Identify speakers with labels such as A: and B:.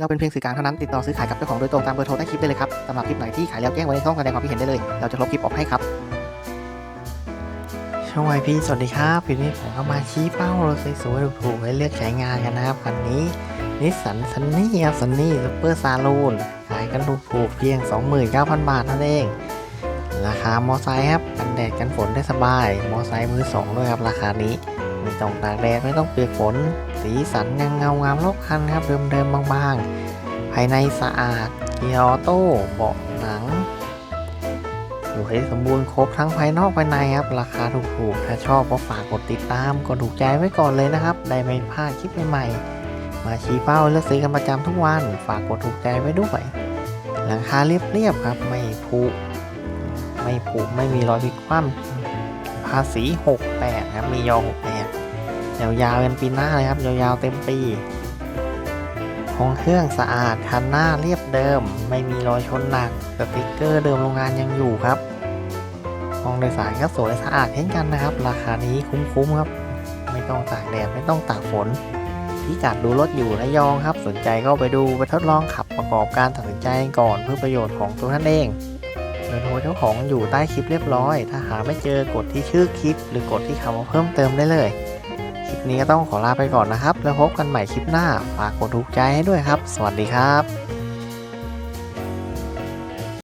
A: เราเป็นเพียงสื่อกลางเท่านั้นติดต่อซื้อขายกับเจ้าของโดยตรงตามเบอร์โทรใต้คลิปได้เลยครับสำหรับคลิปไหนที่ขายแล้วแจ้งไว้ในช่องแสดงความคิดเห็นได้เลย เราจะลบคลิปออกให้ครับช่วงไอพีสวัสดีครับวันนี้ผมก็มาชี้เป้ารถสวยๆถูกๆให้เลือกใช้งานกันนะครับคันนี้นิสสันซันนี่ครับซันนี่ซูเปอร์ซาลูนขายกันถูกๆเพียง 29,000 บาทเท่านั้นเอง ราคามอไซค์ครับกันแดดกันฝนได้สบาย มอไซค์มือสองด้วยครับราคานี้ ไม่ต้องตากแดดไม่ต้องเปียกฝน สีสันยังเงางามรอบคันครับเดิมๆบางๆ ภายในสะอาดเกียร์ออโต้เบาะหนังสวยสมบูรณ์ครบทั้งภายนอกภายในครับ ราคาถูกๆ ถ้าชอบก็ฝากกดติดตามกดถูกใจไว้ก่อนเลยนะครับ ได้ไม่พลาดคลิปใหม่ๆ มาชี้เป้าเลือกซื้อกันประจำทุกวัน ฝากกดถูกใจไว้ด้วย หลังคาเรียบๆครับ ไม่ผุไม่ผุไม่มีรอยพิกคว่ำภาษี 68 ครับ มียอ 68 ยาวๆเป็นปีหน้าเลยครับ ยาวๆเต็มปีห้องเครื่องสะอาดคันหน้าเรียบเดิม ไม่มีรอยชนหนักสติกเกอร์เดิมโรงงานยังอยู่ครับห้องโดยสารก็สวยสะอาดเช่นกันนะครับ ราคานี้คุ้มๆครับ ไม่ต้องตากแดดไม่ต้องตากฝนพิกัดดูรถอยู่ระยองครับ สนใจก็ไปดูไปทดลองขับประกอบการตัดสินใจก่อนเพื่อประโยชน์ของตัวท่านเองเบอร์โทรเจ้าของอยู่ใต้คลิปเรียบร้อย ถ้าหาไม่เจอกดที่ชื่อคลิป หรือกดที่คำว่าเพิ่มเติมได้เลย คลิปนี้ก็ต้องขอลาไปก่อนนะครับ แล้วพบกันใหม่คลิปหน้า ฝากกดถูกใจให้ด้วยครับ สวัสดีครับ